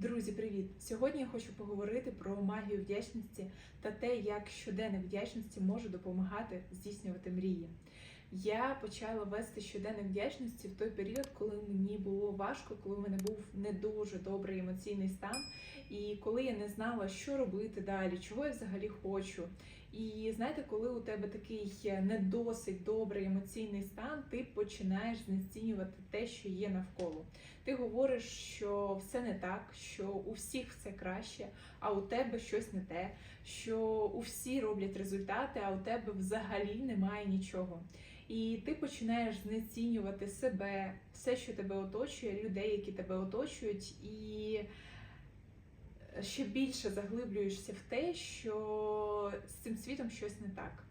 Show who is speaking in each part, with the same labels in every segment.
Speaker 1: Друзі, привіт! Сьогодні я хочу поговорити про магію вдячності та те, як щоденне вдячності може допомагати здійснювати мрії. Я почала вести щоденник вдячності в той період, коли мені було важко, коли в мене був не дуже добрий емоційний стан, і коли я не знала, що робити далі, чого я взагалі хочу. І знаєте, коли у тебе такий не досить добрий емоційний стан, ти починаєш знецінювати те, що є навколо. Ти говориш, що все не так, що у всіх все краще, а у тебе щось не те, що у всі роблять результати, а у тебе взагалі немає нічого. І ти починаєш знецінювати себе, все, що тебе оточує, людей, які тебе оточують, і ще більше заглиблюєшся в те, що з цим світом щось не так.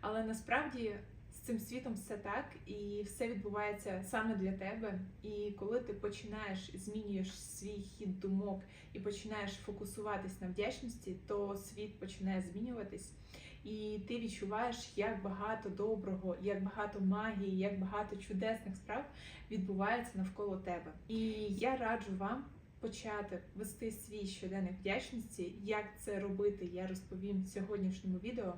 Speaker 1: Але насправді з цим світом все так, і все відбувається саме для тебе. І коли ти починаєш змінюєш свій хід думок і починаєш фокусуватись на вдячності, то світ починає змінюватись. І ти відчуваєш, як багато доброго, як багато магії, як багато чудесних справ відбувається навколо тебе. І я раджу вам почати вести свій щоденник вдячності. Як це робити, я розповім в сьогоднішньому відео.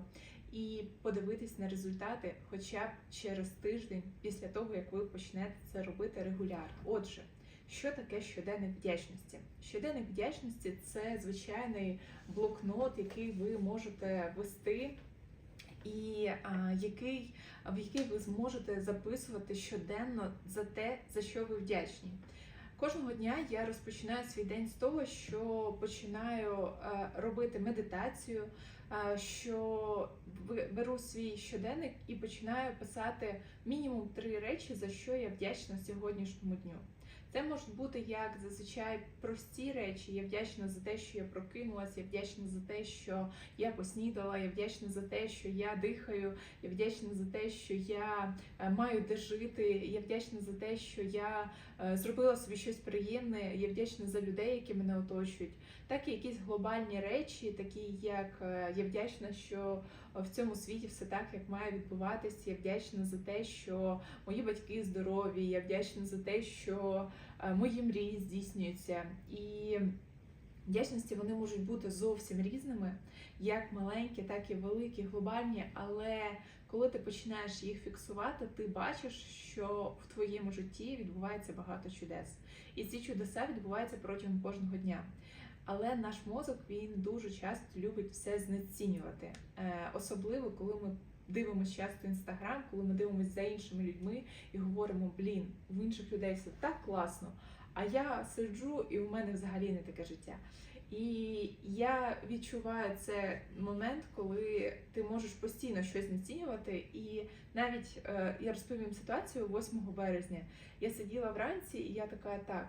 Speaker 1: І подивитись на результати хоча б через тиждень після того, як ви почнете це робити регулярно. Отже, що таке щоденник вдячності? Щоденник вдячності це звичайний блокнот, який ви можете вести. І а, який, в який ви зможете записувати щоденно за те, за що ви вдячні. Кожного дня я розпочинаю свій день з того, що починаю е, робити медитацію, е, що беру свій щоденник і починаю писати мінімум три речі, за що я вдячна сьогоднішньому дню. Це можуть бути як зазвичай прості речі. Я вдячна за те, що я прокинулася, я вдячна за те, що я поснідала, я вдячна за те, що я дихаю, я вдячна за те, що я е, маю де жити, я вдячна за те, що я е, зробила собі щось приємне, я вдячна за людей, які мене оточують. Так і якісь глобальні речі, такі як е, я вдячна, що в цьому світі все так, як має відбуватися. Я вдячна за те, що мої батьки здорові, я вдячна за те, що мої мрії здійснюються. І вдячності вони можуть бути зовсім різними, як маленькі, так і великі, глобальні. Але коли ти починаєш їх фіксувати, ти бачиш, що в твоєму житті відбувається багато чудес. І ці чудеса відбуваються протягом кожного дня. Але наш мозок він дуже часто любить все знецінювати, е, особливо коли ми дивимося часто інстаграм, коли ми дивимося за іншими людьми і говоримо: блін, в інших людей все так класно. А я сиджу, і у мене взагалі не таке життя. І я відчуваю це момент, коли ти можеш постійно щось знецінювати. І навіть е, я розповім ситуацію 8 березня. Я сиділа вранці, і я така так.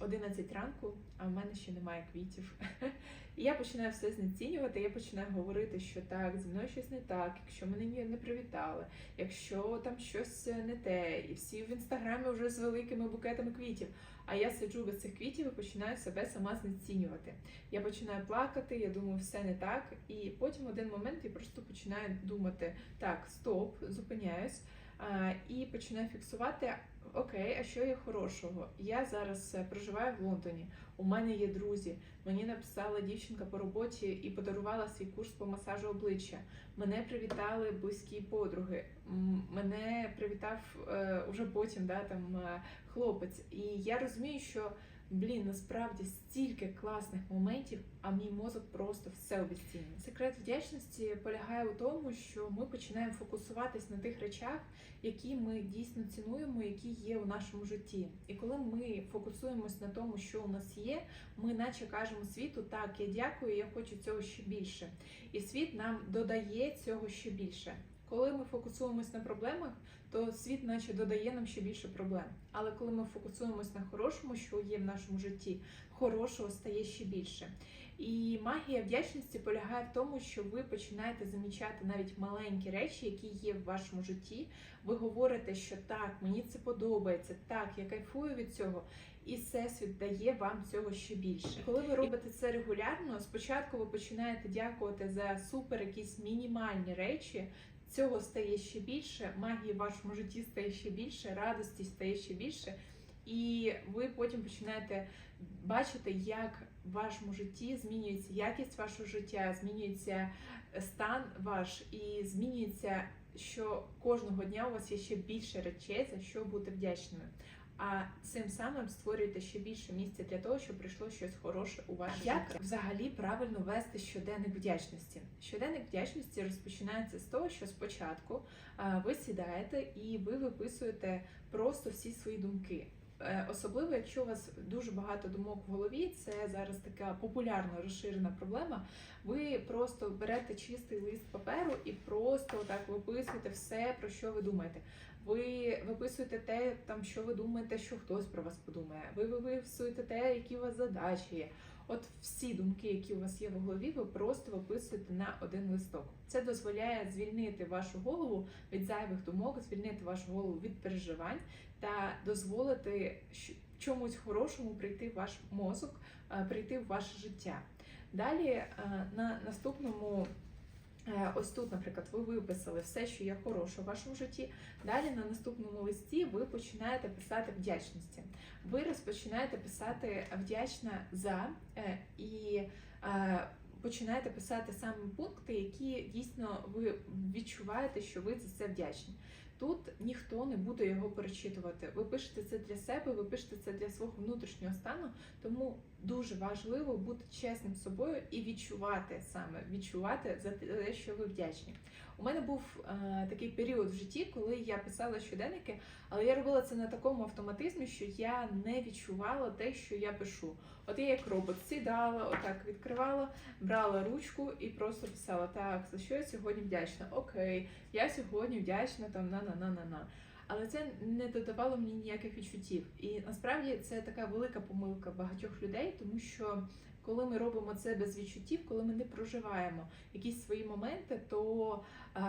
Speaker 1: 11 ранку, а в мене ще немає квітів. І я починаю все знецінювати, я починаю говорити, що так, зі мною щось не так, якщо мене не привітали, якщо там щось не те, і всі в інстаграмі вже з великими букетами квітів. А я сиджу без цих квітів і починаю себе сама знецінювати. Я починаю плакати, я думаю, все не так. І потім в один момент я просто починаю думати: так, стоп, зупиняюсь. І починаю фіксувати, окей, а що є хорошого? Я зараз е, проживаю в Лондоні, у мене є друзі. Мені написала дівчинка по роботі і подарувала свій курс по масажу обличчя. Мене привітали близькі подруги. Мене привітав е, уже потім да, там, е, хлопець. І я розумію, що Блін, насправді стільки класних моментів, а мій мозок просто все обіцінює. Секрет вдячності полягає у тому, що ми починаємо фокусуватись на тих речах, які ми дійсно цінуємо, які є у нашому житті. І коли ми фокусуємось на тому, що у нас є, ми наче кажемо світу, так, я дякую, я хочу цього ще більше. І світ нам додає цього ще більше. Коли ми фокусуємось на проблемах, то світ, наче додає нам ще більше проблем. Але коли ми фокусуємось на хорошому, що є в нашому житті, хорошого стає ще більше. І магія вдячності полягає в тому, що ви починаєте замічати навіть маленькі речі, які є в вашому житті. Ви говорите, що так, мені це подобається, так, я кайфую від цього. І всесвіт дає вам цього ще більше. Коли ви робите це регулярно, спочатку ви починаєте дякувати за супер якісь мінімальні речі, Цього стає ще більше, магії в вашому житті стає ще більше, радості стає ще більше. і ви потім починаєте бачити, як в вашому житті змінюється якість вашого життя, змінюється стан ваш і змінюється, що кожного дня у вас є ще більше речей, за що бути вдячними. А цим самим створюєте ще більше місця для того, щоб прийшло щось хороше у ваше
Speaker 2: Як
Speaker 1: життя. взагалі правильно вести щоденник вдячності? Щоденник вдячності розпочинається з того, що спочатку ви сідаєте і ви виписуєте просто всі свої думки. Е, Особливо, якщо у вас дуже багато думок в голові, це зараз така популярна розширена проблема. Ви просто берете чистий лист паперу і просто так виписуєте все, про що ви думаєте. Ви виписуєте те, там, що ви думаєте, що хтось про вас подумає. Ви виписуєте те, які у вас задачі є. От всі думки, які у вас є в голові, ви просто виписуєте на один листок. Це дозволяє звільнити вашу голову від зайвих думок, звільнити вашу голову від переживань та дозволити чомусь хорошому прийти в ваш мозок, е, прийти в ваше життя. Далі е, на наступному. Е, Ось тут, наприклад, ви виписали все, що є хороше в вашому житті. Далі на наступному листі ви починаєте писати вдячності. Ви розпочинаєте писати вдячна за е, і е, починаєте писати саме пункти, які дійсно ви відчуваєте, що ви за це вдячні. Тут ніхто не буде його перечитувати. Ви пишете це для себе, ви пишете це для свого внутрішнього стану, тому дуже важливо бути чесним з собою і відчувати саме відчувати за те, що ви вдячні. У мене був е, такий період в житті, коли я писала щоденники, але я робила це на такому автоматизмі, що я не відчувала те, що я пишу. От я як робот сідала, отак відкривала, брала ручку і просто писала: так, за що я сьогодні вдячна? Окей, я сьогодні вдячна там на на на на на. Але це не додавало мені ніяких відчуттів. І насправді це така велика помилка багатьох людей, тому що коли ми робимо це без відчуттів, коли ми не проживаємо якісь свої моменти, то е,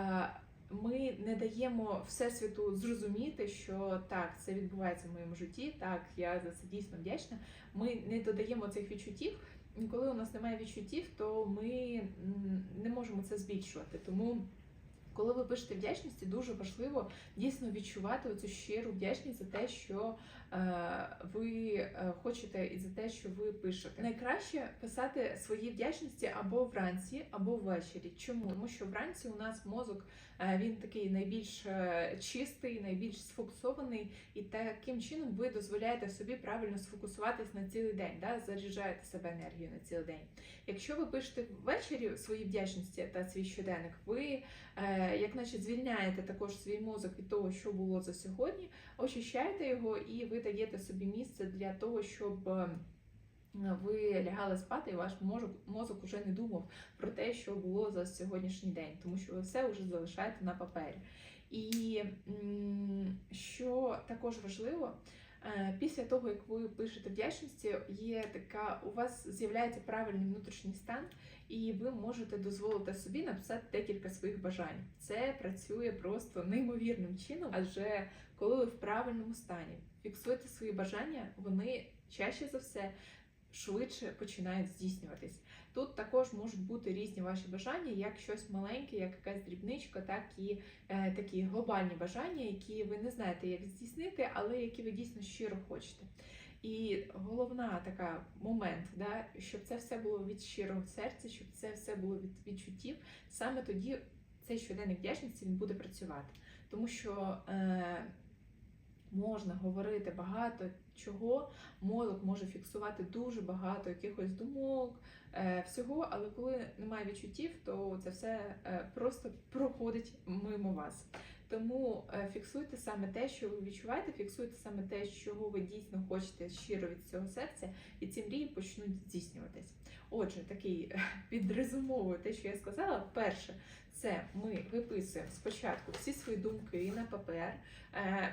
Speaker 1: ми не даємо всесвіту зрозуміти, що так, це відбувається в моєму житті, так, я за це дійсно вдячна. Ми не додаємо цих відчуттів. І коли у нас немає відчуттів, то ми не можемо це збільшувати. Тому коли ви пишете вдячності, дуже важливо дійсно відчувати оцю щиру вдячність за те, що ви е, хочете, і за те, що ви пишете. Найкраще писати свої вдячності або вранці, або ввечері. Чому? Тому що вранці у нас мозок е, він такий найбільш е, чистий, найбільш сфокусований, і таким чином ви дозволяєте собі правильно сфокусуватись на цілий день, да? заряджаєте себе енергію на цілий день. Якщо ви пишете ввечері свої вдячності та свій щоденник, ви е, як наче звільняєте також свій мозок від того, що було за сьогодні, очищаєте його і ви даєте собі місце для того, щоб. е, Ви лягали спати, і ваш мозок, мозок уже не думав про те, що було за сьогоднішній день, тому що ви все вже залишаєте на папері. І що також важливо, після того, як ви пишете вдячності, є така, у вас з'являється правильний внутрішній стан, і ви можете дозволити собі написати декілька своїх бажань. Це працює просто неймовірним чином, адже коли ви в правильному стані фіксуєте свої бажання, вони чаще за все швидше починають здійснюватись. Тут також можуть бути різні ваші бажання, як щось маленьке, як якась дрібничка, так і е, такі глобальні бажання, які ви не знаєте, як здійснити, але які ви дійсно щиро хочете. І головна така момент, да, щоб це все було від щирого серця, щоб це все було від відчуттів, саме тоді цей щоденник вдячності він буде працювати. Тому що е, можна говорити багато чого, мозок може фіксувати дуже багато якихось думок, е, всього, але коли немає відчуттів, то це все е, просто проходить мимо вас. Тому е, фіксуйте саме те, що ви відчуваєте, фіксуйте саме те, чого ви дійсно хочете щиро від цього серця, і ці мрії почнуть здійснюватись. Отже, такий підрезумовую те, що я сказала. Перше, це ми виписуємо спочатку всі свої думки на папер,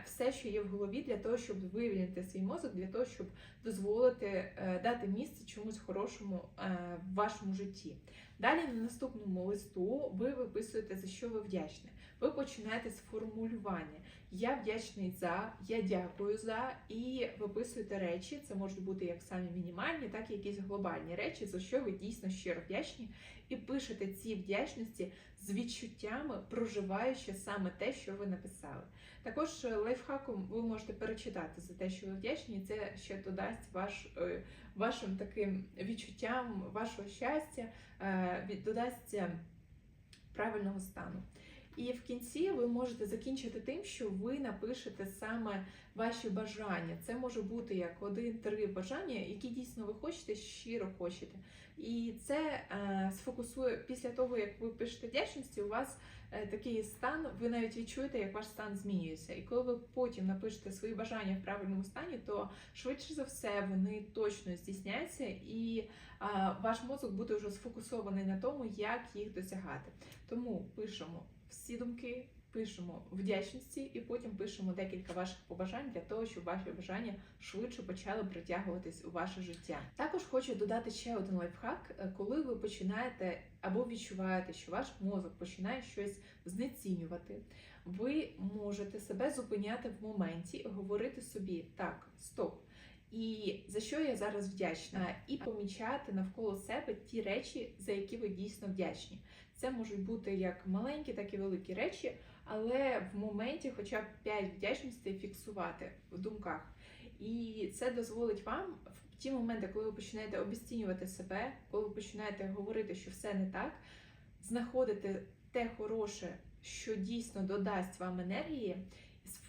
Speaker 1: все, що є в голові, для того, щоб вивільнити свій мозок, для того, щоб дозволити е, дати місце чомусь хорошому е, в вашому житті. Далі на наступному листу ви виписуєте за що ви вдячні. Ви починаєте з формулювання. Я вдячний за, я дякую за, і виписуєте речі. Це можуть бути як самі мінімальні, так і якісь глобальні речі, за що ви дійсно щиро вдячні, і пишете ці вдячності з відчуттями, проживаючи саме те, що ви написали. Також е, лайфхаком ви можете перечитати за те, що ви вдячні, і це ще додасть ваш, е, вашим таким відчуттям вашого щастя, е, додасть правильного стану. І в кінці ви можете закінчити тим, що ви напишете саме ваші бажання. Це може бути як один-три бажання, які дійсно ви хочете, щиро хочете. І це е, сфокусує після того, як ви пишете вдячності, у вас такий стан, ви навіть відчуєте, як ваш стан змінюється. І коли ви потім напишете свої бажання в правильному стані, то швидше за все вони точно здійсняться, і е, ваш мозок буде вже сфокусований на тому, як їх досягати. Тому пишемо всі думки, пишемо вдячності і потім пишемо декілька ваших побажань для того, щоб ваші бажання швидше почали притягуватись у ваше життя. Також хочу додати ще один лайфхак, коли ви починаєте або відчуваєте, що ваш мозок починає щось знецінювати. Ви можете себе зупиняти в моменті говорити собі так, стоп. І за що я зараз вдячна, і помічати навколо себе ті речі, за які ви дійсно вдячні. Це можуть бути як маленькі, так і великі речі, але в моменті хоча б 5 вдячностей фіксувати в думках. І це дозволить вам в ті моменти, коли ви починаєте обіцінювати себе, коли ви починаєте говорити, що все не так, знаходити те хороше, що дійсно додасть вам енергії,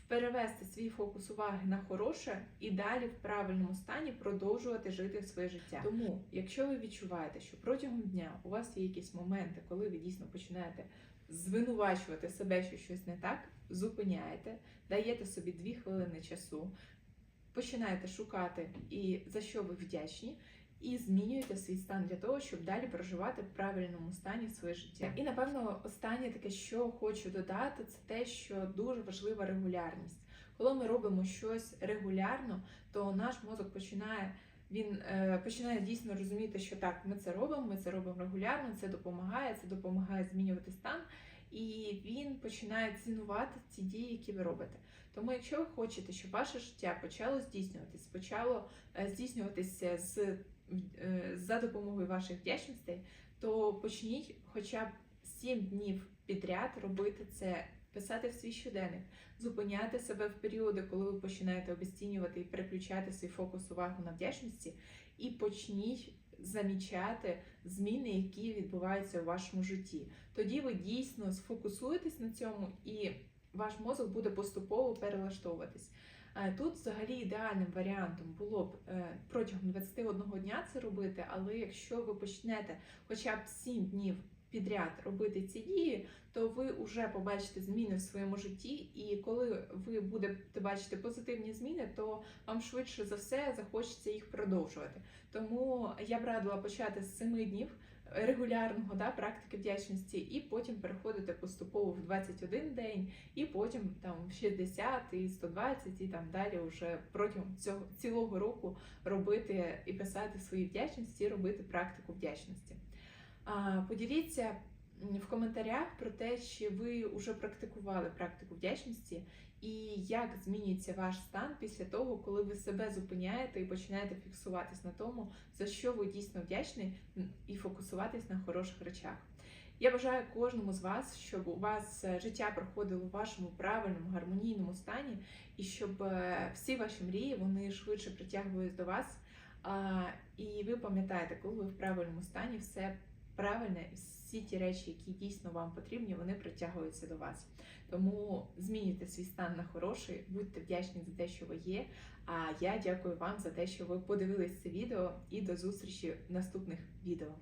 Speaker 1: перевести свій фокус уваги на хороше і далі в правильному стані продовжувати жити своє життя. Тому, якщо ви відчуваєте, що протягом дня у вас є якісь моменти, коли ви дійсно починаєте звинувачувати себе, що щось не так, зупиняєте, даєте собі дві хвилини часу, починаєте шукати і за що ви вдячні. І змінюєте свій стан для того, щоб далі проживати в правильному стані своє життя. І напевно, останнє таке, що хочу додати, це те, що дуже важлива регулярність. Коли ми робимо щось регулярно, то наш мозок починає він е, починає дійсно розуміти, що так, ми це робимо, ми це робимо регулярно, це допомагає, це допомагає змінювати стан, і він починає цінувати ці дії, які ви робите. Тому, якщо ви хочете, щоб ваше життя почало здійснюватись, почало е, здійснюватися з е, за допомогою ваших вдячностей, то почніть хоча б 7 днів підряд робити це, писати в свій щоденник, зупиняти себе в періоди, коли ви починаєте обесцінювати і переключати свій фокус увагу на вдячності, і почніть замічати зміни, які відбуваються у вашому житті. Тоді ви дійсно сфокусуєтесь на цьому і ваш мозок буде поступово перелаштовуватись. Е, Тут взагалі ідеальним варіантом було б е, протягом 21 дня це робити, але якщо ви почнете хоча б 7 днів підряд робити ці дії, то ви вже побачите зміни в своєму житті, і коли ви будете бачити позитивні зміни, то вам швидше за все захочеться їх продовжувати. Тому я б радила почати з 7 днів регулярного да, практики вдячності, і потім переходити поступово в 21 день, і потім там в 60 і 120, і там далі вже протягом цього цілого року робити і писати свої вдячності, і робити практику вдячності. Поділіться в коментарях про те, чи ви вже практикували практику вдячності, і як змінюється ваш стан після того, коли ви себе зупиняєте і починаєте фіксуватись на тому, за що ви дійсно вдячні, і фокусуватись на хороших речах. Я бажаю кожному з вас, щоб у вас е, життя проходило в вашому правильному гармонійному стані, і щоб е, всі ваші мрії вони швидше притягувались до вас. І ви пам'ятаєте, коли ви в правильному стані, все правильне, всі ті речі, які дійсно вам потрібні, вони притягуються до вас. Тому змінюйте свій стан на хороший, будьте вдячні за те, що ви є. А я дякую вам за те, що ви подивились це відео, і до зустрічі в наступних відео.